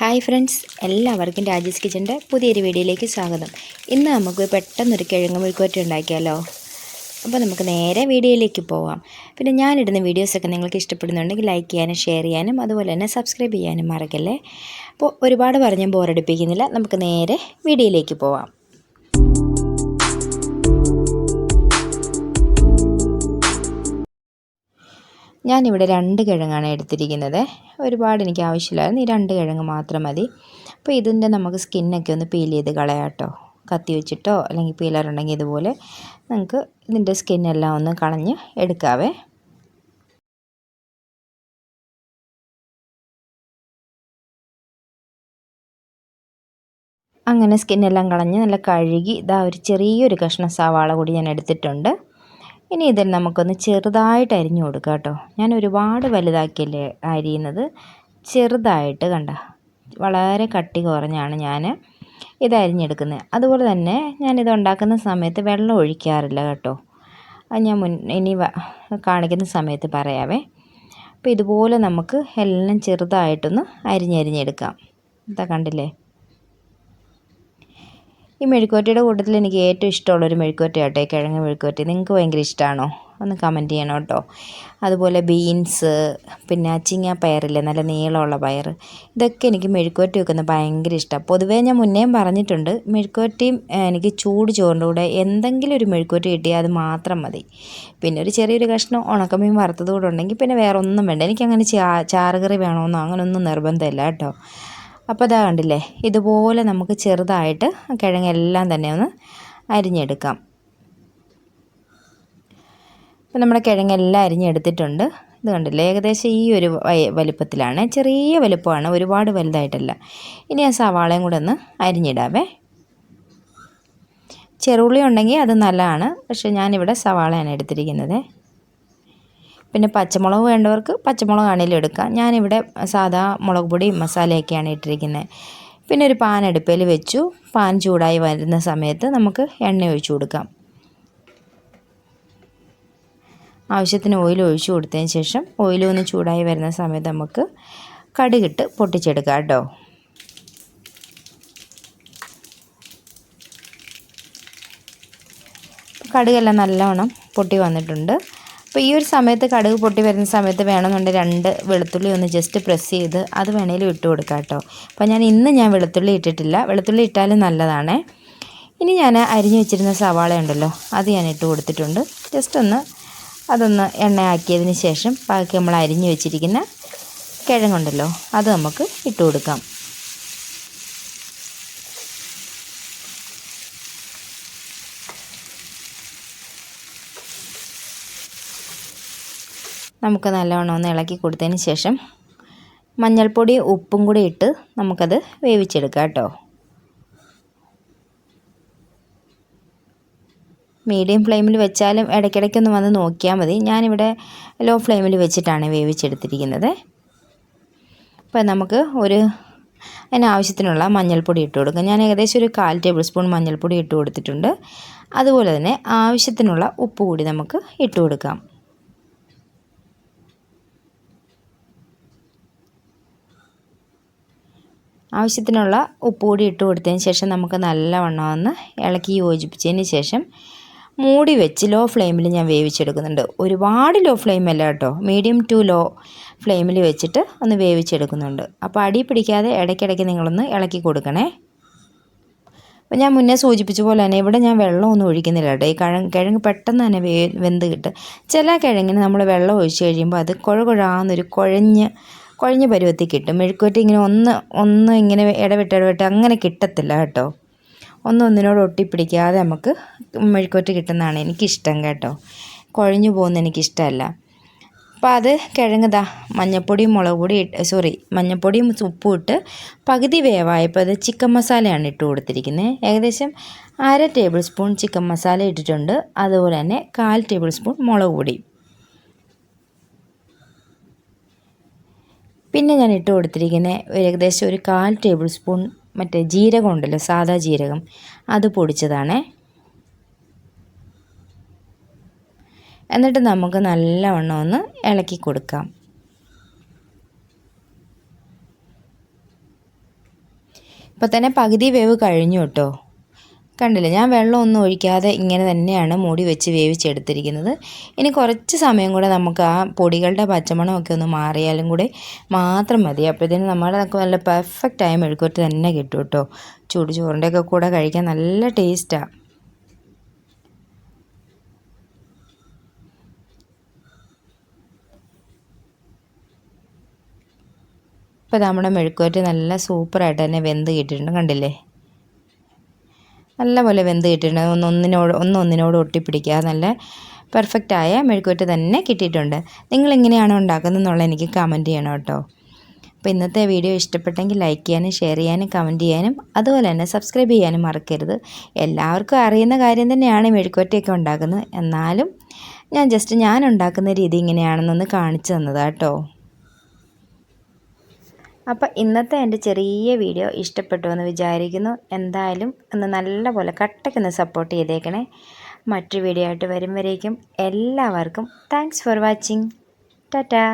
Hi friends എല്ലാവർക്കും രാജേഷ് കിച്ചന്റെ പുതിയൊരു വീഡിയോയിലേക്ക് സ്വാഗതം. ഇന്ന് നമുക്ക് പെട്ടെന്നൊരു കിഴങ്ങ് മെഴുക്കുവരട്ടി ഉണ്ടാക്കിയാലോ? അപ്പോൾ നമുക്ക് നേരെ വീഡിയോയിലേക്ക് പോവാം. പിന്നെ ഞാനിടുന്ന വീഡിയോസൊക്കെ നിങ്ങൾക്ക് ഇഷ്ടപ്പെടുന്നുണ്ടെങ്കിൽ ലൈക്ക് ചെയ്യാനും ഷെയർ ചെയ്യാനും അതുപോലെ തന്നെ സബ്സ്ക്രൈബ് ചെയ്യാനും മറക്കല്ലേ? അപ്പോൾ ഒരുപാട് പറഞ്ഞ് ബോറടിപ്പിക്കുന്നില്ല നമുക്ക് നേരെ വീഡിയോയിലേക്ക് പോവാം. ഞാനിവിടെ രണ്ട് കിഴങ്ങാണ് എടുത്തിരിക്കുന്നത്. ഒരുപാട് എനിക്ക് ആവശ്യമില്ലായിരുന്നു ഈ രണ്ട് കിഴങ്ങ് മാത്രം മതി. അപ്പോൾ ഇതിന്റെ നമുക്ക് സ്കിന്നൊക്കെ ഒന്ന് പീൽ ചെയ്ത് കളയാട്ടോ കത്തി വെച്ചിട്ടോ അല്ലെങ്കിൽ പീലർ ഉണ്ടെങ്കിൽ ഇതുപോലെ നമുക്ക് ഇതിന്റെ സ്കിന്നെല്ലാം ഒന്ന് കളഞ്ഞ് എടുക്കാവേ. അങ്ങനെ സ്കിന്നെല്ലാം കളഞ്ഞ് നല്ല കഴുകി ഇതാ ഒരു ചെറിയൊരു കഷ്ണ സവാള കൂടി ഞാൻ എടുത്തിട്ടുണ്ട്. ഇനി ഇതിൽ നമുക്കൊന്ന് ചെറുതായിട്ട് അരിഞ്ഞു കൊടുക്കാം കേട്ടോ. ഞാൻ ഒരുപാട് വലുതാക്കിയല്ലേ അരിയുന്നത്? ചെറുതായിട്ട് കണ്ട? വളരെ കട്ടി കുറഞ്ഞാണ് ഞാൻ ഇത് അരിഞ്ഞെടുക്കുന്നത്. അതുപോലെ തന്നെ ഞാൻ ഇത് ഉണ്ടാക്കുന്ന സമയത്ത് വെള്ളം ഒഴിക്കാറില്ല കേട്ടോ. അത് ഞാൻ മുൻ ഇനി കാണിക്കുന്ന സമയത്ത് പറയാവേ. അപ്പോൾ ഇതുപോലെ നമുക്ക് എല്ലാം ചെറുതായിട്ടൊന്ന് അരിഞ്ഞരിഞ്ഞെടുക്കാം. ഇതാ കണ്ടില്ലേ? ഈ മെഴുക്കുവരട്ടിയുടെ കൂട്ടത്തിൽ എനിക്ക് ഏറ്റവും ഇഷ്ടമുള്ളൊരു മെഴുക്കുവരട്ടി കേട്ടോ കിഴങ്ങ് മെഴുക്കുവരട്ടി നിങ്ങൾക്ക് ഭയങ്കര ഇഷ്ടമാണോ ഒന്ന് കമന്റ് ചെയ്യണം കേട്ടോ. അതുപോലെ ബീൻസ് പിന്നെ അച്ചിങ്ങ പയറില്ലേ? നല്ല നീളമുള്ള പയർ. ഇതൊക്കെ എനിക്ക് മെഴുക്കുവരട്ടി വെക്കുന്നത് ഭയങ്കര ഇഷ്ടമാണ് പൊതുവേ ഞാൻ മുന്നേയും പറഞ്ഞിട്ടുണ്ട് മെഴുക്കുവരട്ടിയും എനിക്ക് ചൂട് ചോറിന്റെ കൂടെ എന്തെങ്കിലും ഒരു മെഴുക്കുവരട്ടി കിട്ടിയാൽ അത് മാത്രം മതി. പിന്നെ ഒരു ചെറിയൊരു കഷ്ണം ഉണക്കമീൻ വറുത്തത് കൂടെ ഉണ്ടെങ്കിൽ പിന്നെ വേറെ ഒന്നും വേണ്ട എനിക്കങ്ങനെ ചാറുകറി വേണമെന്നോ അങ്ങനെയൊന്നും നിർബന്ധമില്ല കേട്ടോ. അപ്പോൾ അതാ കണ്ടില്ലേ ഇതുപോലെ നമുക്ക് ചെറുതായിട്ട് കിഴങ്ങെല്ലാം തന്നെ ഒന്ന് അരിഞ്ഞെടുക്കാം. അപ്പോൾ നമ്മുടെ കിഴങ്ങെല്ലാം അരിഞ്ഞെടുത്തിട്ടുണ്ട്. ഇത് കണ്ടില്ലേ ഏകദേശം ഈ ഒരു വലുപ്പത്തിലാണ്. ചെറിയ വലുപ്പമാണ് ഒരുപാട് വലുതായിട്ടല്ല. ഇനി ആ സവാളയും കൂടെ ഒന്ന് അരിഞ്ഞിടാവേ. ചെറുള്ളി ഉണ്ടെങ്കിൽ അത് നല്ലതാണ് പക്ഷേ ഞാനിവിടെ സവാളയാണ് എടുത്തിരിക്കുന്നത്. പിന്നെ പച്ചമുളക് വേണ്ടവർക്ക് പച്ചമുളക് ആണെങ്കിലും എടുക്കാം. ഞാനിവിടെ സാധാ മുളക് പൊടിയും മസാലയൊക്കെയാണ് ഇട്ടിരിക്കുന്നത്. പിന്നെ ഒരു പാൻ അടുപ്പിൽ വെച്ചു. പാൻ ചൂടായി വരുന്ന സമയത്ത് നമുക്ക് എണ്ണ ഒഴിച്ചു കൊടുക്കാം. ആവശ്യത്തിന് ഓയിൽ ഒഴിച്ചു കൊടുത്തതിന് ശേഷം ഓയിൽ ഒന്ന് ചൂടായി വരുന്ന സമയത്ത് നമുക്ക് കടുകിട്ട് പൊട്ടിച്ചെടുക്കാം കേട്ടോ. കടുകെല്ലാം നല്ലവണ്ണം പൊട്ടി വന്നിട്ടുണ്ട്. അപ്പോൾ ഈ ഒരു സമയത്ത് കടുക് പൊട്ടി വരുന്ന സമയത്ത് വേണമെന്നുണ്ടെങ്കിൽ രണ്ട് വെളുത്തുള്ളി ഒന്ന് ജസ്റ്റ് പ്രസ് ചെയ്ത് അത് വേണേലും ഇട്ട് കൊടുക്കാം കേട്ടോ. അപ്പോൾ ഞാൻ ഇന്ന് ഞാൻ വെളുത്തുള്ളി ഇട്ടിട്ടില്ല. വെളുത്തുള്ളി ഇട്ടാലും നല്ലതാണ്. ഇനി ഞാൻ അരിഞ്ഞു വെച്ചിരുന്ന സവാള ഉണ്ടല്ലോ അത് ഞാൻ ഇട്ട് കൊടുത്തിട്ടുണ്ട്. ജസ്റ്റ് ഒന്ന് അതൊന്ന് എണ്ണയാക്കിയതിന് ശേഷം ബാക്കി നമ്മൾ അരിഞ്ഞു വെച്ചിരിക്കുന്ന കിഴങ്ങുണ്ടല്ലോ അത് നമുക്ക് ഇട്ട് കൊടുക്കാം. നമുക്ക് നല്ലവണ്ണം ഒന്ന് ഇളക്കി കൊടുത്തതിന് ശേഷം മഞ്ഞൾപ്പൊടി ഉപ്പും കൂടി ഇട്ട് നമുക്കത് വേവിച്ചെടുക്കാം കേട്ടോ. മീഡിയം ഫ്ലെയിമിൽ വെച്ചാലും ഇടയ്ക്കിടയ്ക്കൊന്ന് വന്ന് നോക്കിയാൽ മതി. ഞാനിവിടെ ലോ ഫ്ലെയിമിൽ വെച്ചിട്ടാണ് വേവിച്ചെടുത്തിരിക്കുന്നത്. അപ്പോൾ നമുക്ക് ഒരു അതിനാവശ്യത്തിനുള്ള മഞ്ഞൾപ്പൊടി ഇട്ട് കൊടുക്കാം. ഞാൻ ഏകദേശം ഒരു കാൽ ടേബിൾ സ്പൂൺ മഞ്ഞൾപ്പൊടി ഇട്ട് കൊടുത്തിട്ടുണ്ട്. അതുപോലെ തന്നെ ആവശ്യത്തിനുള്ള ഉപ്പ് കൂടി നമുക്ക് ഇട്ട് കൊടുക്കാം. ആവശ്യത്തിനുള്ള ഉപ്പ് കൂടി ഇട്ട് കൊടുത്തതിന് ശേഷം നമുക്ക് നല്ലവണ്ണം ഒന്ന് ഇളക്കി യോജിപ്പിച്ചതിന് ശേഷം മൂടി വെച്ച് ലോ ഫ്ലെയിമിൽ ഞാൻ വേവിച്ചെടുക്കുന്നുണ്ട്. ഒരുപാട് ലോ ഫ്ലെയിം അല്ല കേട്ടോ. മീഡിയം ടു ലോ ഫ്ലെയിമിൽ വെച്ചിട്ട് ഒന്ന് വേവിച്ചെടുക്കുന്നുണ്ട്. അപ്പോൾ അടി പിടിക്കാതെ ഇടയ്ക്കിടയ്ക്ക് നിങ്ങളൊന്ന് ഇളക്കി കൊടുക്കണേ. അപ്പോൾ ഞാൻ മുന്നേ സൂചിപ്പിച്ച പോലെ തന്നെ ഇവിടെ ഞാൻ വെള്ളമൊന്നും ഒഴിക്കുന്നില്ല കേട്ടോ. ഈ കിഴങ്ങ് കിഴങ്ങ് പെട്ടെന്ന് തന്നെ വേ വെന്ത് കിട്ടും. ചില കിഴങ്ങിന് നമ്മൾ വെള്ളം ഒഴിച്ച് കഴിയുമ്പോൾ അത് കുഴ കുഴാന്നൊരു കുഴഞ്ഞ് കുഴഞ്ഞ പരുവത്തിൽ കിട്ടും. മെഴുക്കുവറ്റ ഇങ്ങനെ ഒന്ന് ഒന്ന് ഇങ്ങനെ ഇടവിട്ട് ഇടവിട്ട് അങ്ങനെ കിട്ടത്തില്ല കേട്ടോ. ഒന്നൊന്നിനോട് ഒട്ടിപ്പിടിക്കാതെ നമുക്ക് മെഴുക്കുവറ്റ കിട്ടുന്നതാണ് എനിക്കിഷ്ടം കേട്ടോ. കുഴഞ്ഞു പോകുന്ന എനിക്കിഷ്ടമല്ല. അപ്പോൾ അത് കിഴങ്ങതാ മഞ്ഞപ്പൊടിയും മുളക് പൊടി സോറി മഞ്ഞപ്പൊടിയും ഉപ്പും ഇട്ട് പകുതി വേവായപ്പോൾ അത് ചിക്കൻ മസാലയാണ് ഇട്ട് കൊടുത്തിരിക്കുന്നത്. ഏകദേശം അര ടേബിൾ സ്പൂൺ ചിക്കൻ മസാല ഇട്ടിട്ടുണ്ട്. അതുപോലെ തന്നെ കാൽ ടേബിൾ സ്പൂൺ മുളക് പൊടി. പിന്നെ ഞാൻ ഇട്ട് കൊടുത്തിരിക്കുന്നത് ഏകദേശം ഒരു കാൽ ടേബിൾ സ്പൂൺ മറ്റേ ജീരകം ഉണ്ടല്ലോ സാദാ ജീരകം. അത് പൊടിച്ചതാണേ. എന്നിട്ട് നമുക്ക് നല്ലവണ്ണം ഒന്ന് ഇളക്കി കൊടുക്കാം. ഇപ്പോൾ തന്നെ പകുതി വേവ് കഴിഞ്ഞു കേട്ടോ. കണ്ടില്ലേ ഞാൻ വെള്ളമൊന്നും ഒഴിക്കാതെ ഇങ്ങനെ തന്നെയാണ് മൂടി വെച്ച് വേവിച്ചെടുത്തിരിക്കുന്നത്. ഇനി കുറച്ച് സമയം കൂടെ നമുക്ക് ആ പൊടികളുടെ പച്ചമണമൊക്കെ ഒന്ന് മാറിയാലും കൂടെ മാത്രം മതി. അപ്പോഴത്തേന് നമ്മൾ നല്ല പെർഫെക്റ്റ് ആയ മെഴുക്കുവരട്ടി തന്നെ കിട്ടും കേട്ടോ. ചൂട് ചോറിന്റെയൊക്കെ കൂടെ കഴിക്കാൻ നല്ല ടേസ്റ്റാണ് ഇപ്പോൾ നമ്മുടെ മെഴുക്കുവരട്ടി നല്ല സൂപ്പറായിട്ട് തന്നെ വെന്ത് കിട്ടിയിട്ടുണ്ട് കണ്ടില്ലേ? നല്ലപോലെ വെന്ത് കിട്ടിയിട്ടുണ്ട്. ഒന്ന് ഒന്നിനോട് ഒന്ന് ഒന്നിനോട് ഒട്ടിപ്പിടിക്കാതെ നല്ല പെർഫെക്റ്റായ മെഴുക്കുവറ്റ് തന്നെ കിട്ടിയിട്ടുണ്ട്. നിങ്ങൾ എങ്ങനെയാണോ ഉണ്ടാക്കുന്നതെന്നുള്ള എനിക്ക് കമന്റ് ചെയ്യണം കേട്ടോ. അപ്പോൾ ഇന്നത്തെ വീഡിയോ ഇഷ്ടപ്പെട്ടെങ്കിൽ ലൈക്ക് ചെയ്യാനും ഷെയർ ചെയ്യാനും കമന്റ് ചെയ്യാനും അതുപോലെ തന്നെ സബ്സ്ക്രൈബ് ചെയ്യാനും മറക്കരുത്. എല്ലാവർക്കും അറിയുന്ന കാര്യം തന്നെയാണ് മെഴുക്കുവറ്റയൊക്കെ ഉണ്ടാക്കുന്നത്. എന്നാലും ഞാൻ ജസ്റ്റ് ഞാൻ ഉണ്ടാക്കുന്ന രീതി ഇങ്ങനെയാണെന്നൊന്ന് കാണിച്ചു തന്നതാണ് കേട്ടോ. അപ്പോൾ ഇന്നത്തെ എന്റെ ചെറിയ വീഡിയോ ഇഷ്ടപ്പെട്ടു എന്ന് വിചാരിക്കുന്നു. എന്തായാലും ഒന്ന് നല്ലപോലെ കട്ടക്കൊന്ന് സപ്പോർട്ട് ചെയ്തേക്കണേ. മറ്റൊരു വീഡിയോ ആയിട്ട് വരും വരേക്കും എല്ലാവർക്കും താങ്ക്സ് ഫോർ വാച്ചിങ് ടാറ്റാ.